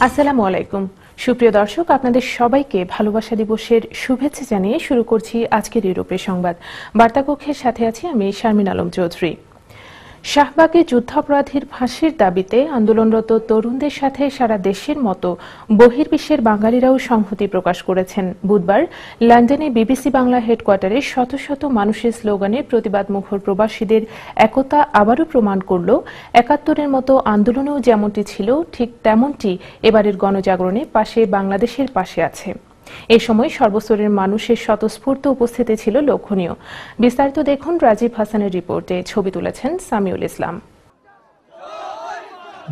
আসসালামু আলাইকুম। সুপ্রিয় দর্শক, আপনাদের সবাইকে ভালোবাসা দিবসের শুভেচ্ছা জানিয়ে শুরু করছি আজকের ইউরোপের সংবাদ। বার্তাকক্ষের সাথে আছি আমি শারমিন আলম চৌধুরী। শাহবাগে যুদ্ধাপরাধীর ফাঁসির দাবিতে আন্দোলনরত তরুণদের সাথে সারা দেশের মতো বহির্বিশ্বের বাঙালিরাও সংহতি প্রকাশ করেছেন। বুধবার লন্ডনে বিবিসি বাংলা হেডকোয়ার্টারে শত শত মানুষের স্লোগানে প্রতিবাদ মুখর প্রবাসীদের একতা আবারও প্রমাণ করল, একাত্তরের মতো আন্দোলনেও যেমনটি ছিল, ঠিক তেমনটি এবারের গণজাগরণে পাশে বাংলাদেশের পাশে আছে। এ সময় সর্বস্তরের মানুষের স্বতঃস্ফূর্ত উপস্থিতি ছিল লক্ষণীয়। বিস্তারিত দেখুন রাজীব হাসানের রিপোর্টে ছবি তুলেছেন সামিউল ইসলাম।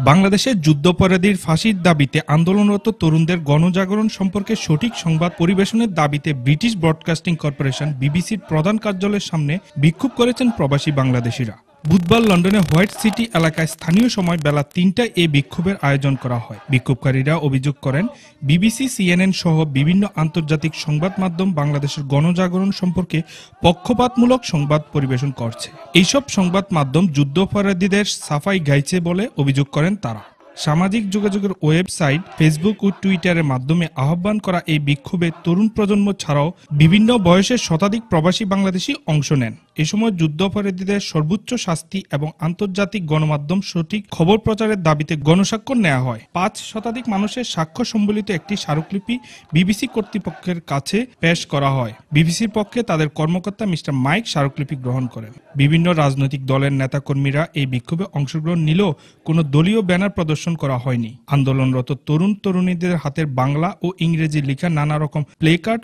বাংলাদেশের যুদ্ধাপরাধীর ফাঁসির দাবিতে আন্দোলনরত তরুণদের গণজাগরণ সম্পর্কে সঠিক সংবাদ পরিবেশনের দাবিতে ব্রিটিশ ব্রডকাস্টিং কর্পোরেশন বিবিসির প্রধান কার্যালয়ের সামনে বিক্ষোভ করেছেন প্রবাসী বাংলাদেশিরা। বুধবার লন্ডনে হোয়াইট সিটি এলাকায় স্থানীয় সময় বেলা তিনটায় এই বিক্ষোভের আয়োজন করা হয়। বিক্ষোভকারীরা অভিযোগ করেন, বিবিসি, সিএনএন সহ বিভিন্ন আন্তর্জাতিক সংবাদ মাধ্যম বাংলাদেশের গণজাগরণ সম্পর্কে পক্ষপাতমূলক সংবাদ পরিবেশন করছে। এইসব সংবাদ মাধ্যম যুদ্ধাপরাধীদের সাফাই গাইছে বলে অভিযোগ করেন তারা। সামাজিক যোগাযোগের ওয়েবসাইট, ফেসবুক ও টুইটারের মাধ্যমে আহ্বান করা এই বিক্ষোভে তরুণ প্রজন্ম ছাড়াও বিভিন্ন বয়সের শতাধিক প্রবাসী বাংলাদেশি অংশ নেন। এ সময় যুদ্ধাপরাধীদের সর্বোচ্চ শাস্তি এবং আন্তর্জাতিক গণমাধ্যম সঠিক খবর প্রচারের দাবিতে গণস্বাক্ষর নেওয়া হয়। পাঁচ শতাধিক মানুষের সাক্ষ্য সম্বলিত একটি স্মারকলিপি বিবিসি কর্তৃপক্ষের কাছে পেশ করা হয়। বিবিসির পক্ষে তাদের কর্মকর্তা মিস্টার মাইক স্মারকলিপি গ্রহণ করেন। বিভিন্ন রাজনৈতিক দলের নেতাকর্মীরা এই বিক্ষোভে অংশগ্রহণ নিলেও কোনো দলীয় ব্যানার প্রদর্শন করা হয়নি। আন্দোলনরত তরুণ তরুণীদের হাতের বাংলা ও ইংরেজি লেখা নানা রকম প্লেকার্ড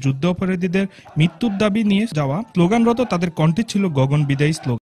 যুদ্ধ অপরাধীদের মৃত্যুর দাবি নিয়ে যাওয়া স্লোগানরত তাদের কণ্ঠে ছিল গগন বিদায়ী স্লোগান